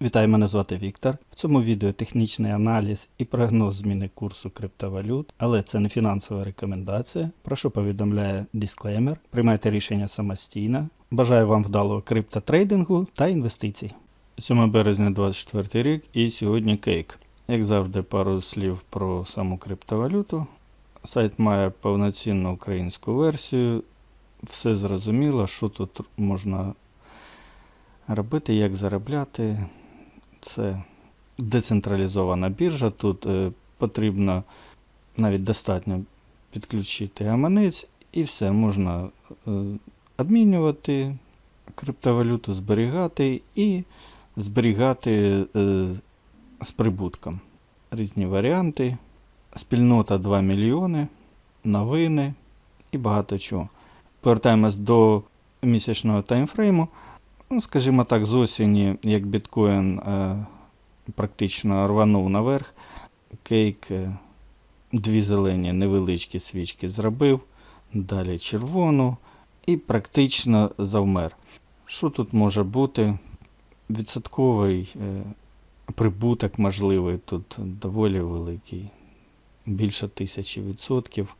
Вітаю, мене звати Віктор. В цьому відео технічний аналіз і прогноз зміни курсу криптовалют, але це не фінансова рекомендація. Прошу повідомляє дисклеймер. Приймайте рішення самостійно. Бажаю вам вдалого криптотрейдингу та інвестицій. 7 березня 24 рік і сьогодні кейк. Як завжди, пару слів про саму криптовалюту. Сайт має повноцінну українську версію. Все зрозуміло, що тут можна робити, як заробляти. Це децентралізована біржа. Тут е, потрібно навіть достатньо підключити гаманець і все, можна е, обмінювати криптовалюту, зберігати і зберігати е, з прибутком. Різні варіанти. Спільнота 2 мільйони, новини і багато чого. Повертаємось до місячного таймфрейму. Ну, скажімо так, з осені, як біткоін е, практично рванув наверх, кейк е, дві зелені невеличкі свічки зробив, далі червону і практично завмер. Що тут може бути? Відсотковий е, прибуток можливий тут доволі великий, більше тисячі відсотків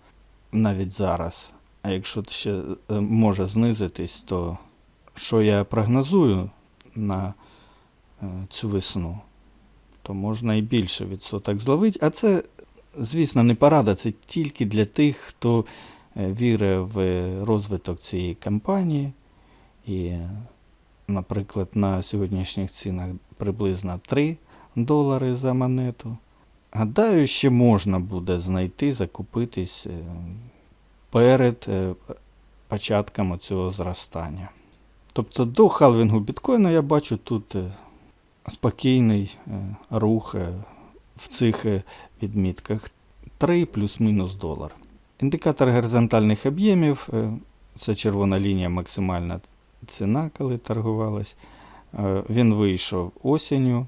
навіть зараз. А якщо ще може знизитись, то що я прогнозую на е, цю весну, то можна і більше відсоток зловити. А це, звісно, не порада, це тільки для тих, хто е, вірить в розвиток цієї компанії. І, наприклад, на сьогоднішніх цінах приблизно 3 долари за монету. Гадаю, ще можна буде знайти, закупитись е, перед початком цього зростання. Тобто до халвінгу біткоїна я бачу тут е, спокійний е, рух е, в цих відмітках 3 плюс-мінус долар. Індикатор горизонтальних об'ємів це червона лінія максимальна ціна, коли торгувалась. Він вийшов осінню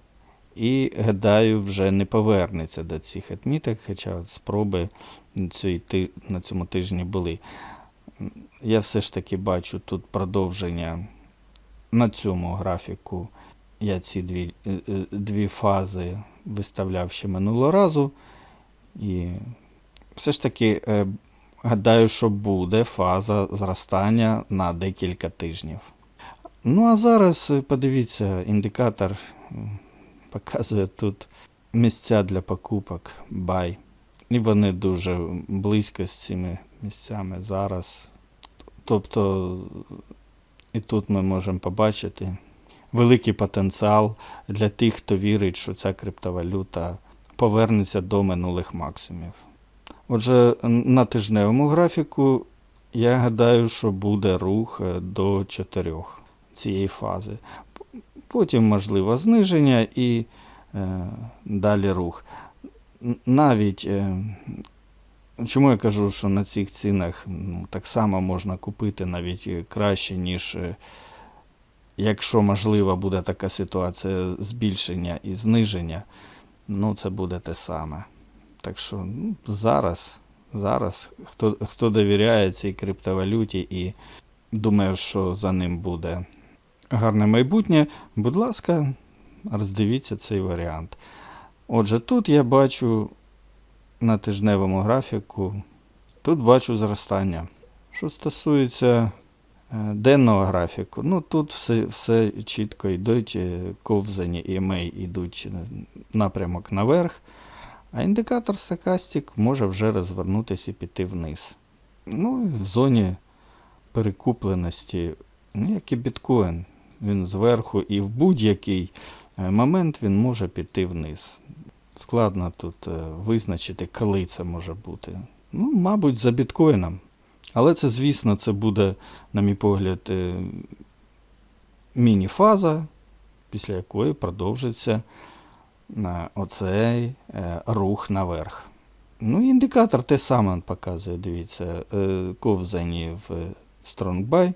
і, гадаю, вже не повернеться до цих відміток, хоча спроби на цьому тижні були. Я все ж таки бачу тут продовження на цьому графіку. Я ці дві, е, е, дві фази виставляв ще минулого разу. І все ж таки е, гадаю, що буде фаза зростання на декілька тижнів. Ну а зараз подивіться, індикатор показує тут місця для покупок buy. І вони дуже близько з цими місцями зараз. Тобто і тут ми можемо побачити великий потенціал для тих, хто вірить, що ця криптовалюта повернеться до минулих максимумів. Отже, на тижневому графіку я гадаю, що буде рух е, до 4 цієї фази. Потім можливо зниження і е, далі рух. Навіть е, чому я кажу, що на цих цінах ну, так само можна купити навіть е, краще, ніж е, якщо можлива буде така ситуація збільшення і зниження, ну це буде те саме. Так що ну, зараз, зараз хто, хто довіряє цій криптовалюті і думає, що за ним буде гарне майбутнє, будь ласка, роздивіться цей варіант. Отже, тут я бачу на тижневому графіку, тут бачу зростання. Що стосується е, денного графіку, ну тут все, все чітко йдуть, е, ковзані EMA йдуть е, напрямок наверх, а індикатор стокастик може вже розвернутися і піти вниз. Ну, і в зоні перекупленості, ну, як і біткоін, він зверху і в будь-який момент він може піти вниз. Складно тут е, визначити, коли це може бути. Ну, мабуть, за біткоїном. Але це, звісно, це буде, на мій погляд, е, міні-фаза, після якої продовжиться е, оцей рух наверх. Ну, індикатор те саме показує, дивіться, ковзані в Buy,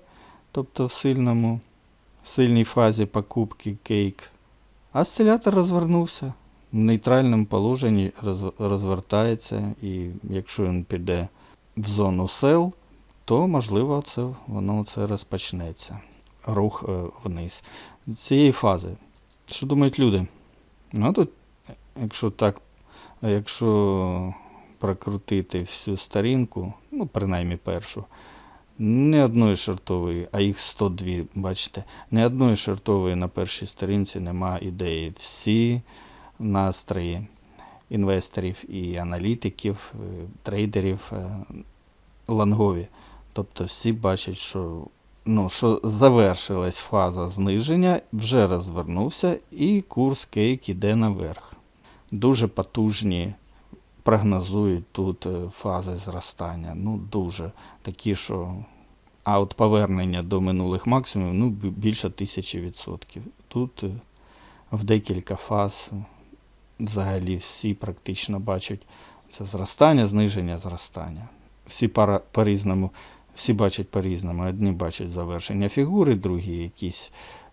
тобто в сильному, сильній фазі покупки кейк. Осцилятор розвернувся в нейтральному положенні роз- розвертається, і якщо він піде в зону sell, то можливо це, воно це розпочнеться. Рух е, вниз. Цієї фази Що думають люди? Ну тут, якщо так, якщо прокрутити всю сторінку, ну, принаймні першу, не одної шартової, а їх 102, бачите, не одної шартової на першій сторінці нема ідеї. Всі настрої інвесторів і аналітиків, е, трейдерів е, лонгові. Тобто всі бачать, що, ну, що завершилась фаза зниження, вже розвернувся і курс кейк іде наверх. Дуже потужні прогнозують тут е, фази зростання. Ну, дуже такі, що. А от повернення до минулих максимумів ну, більше тисячі відсотків. Тут в декілька фаз взагалі всі практично бачать це зростання, зниження, зростання. Всі по-різному, всі бачать по-різному. Одні бачать завершення фігури, другі якісь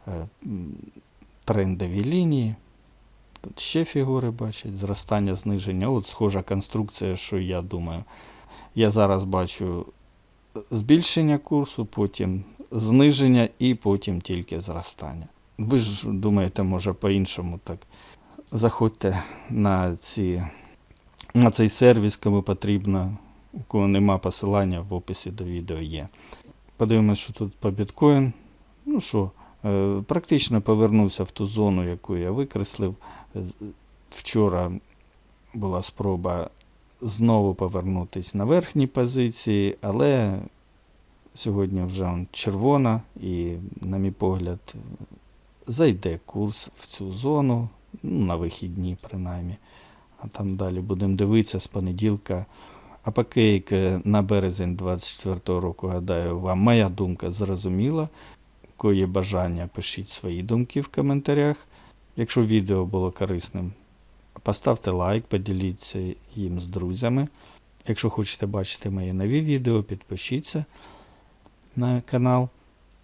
е, трендові лінії. Тут ще фігури бачать, зростання, зниження. От схожа конструкція, що я думаю. Я зараз бачу збільшення курсу, потім зниження і потім тільки зростання. Ви ж думаєте, може по-іншому так. Заходьте на, ці, на цей сервіс, кому потрібно, у кого нема посилання в описі до відео є. Подивимось, що тут по біткоін. Ну що, е, практично повернувся в ту зону, яку я викреслив. Е, Вчора була спроба знову повернутися на верхні позиції, але сьогодні вже он червона і, на мій погляд, зайде курс в цю зону, ну, на вихідні принаймні. А там далі будемо дивитися з понеділка. А поки е, на березень 24 року, гадаю, вам моя думка зрозуміла. У кого є бажання, пишіть свої думки в коментарях. Якщо відео було корисним, поставте лайк, поділіться їм з друзями. Якщо хочете бачити мої нові відео, підпишіться на канал.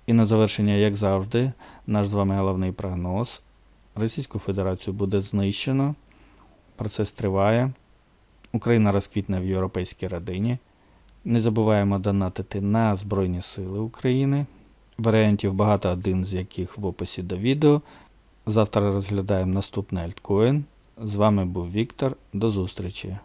І на завершення, як завжди, наш з вами головний прогноз. Російську Федерацію буде знищено. Процес триває. Україна розквітне в європейській родині. Не забуваємо донатити на Збройні Сили України. Варіантів багато, один з яких в описі до відео. Завтра розглядаємо наступний альткоін. З вами був Віктор. До зустрічі!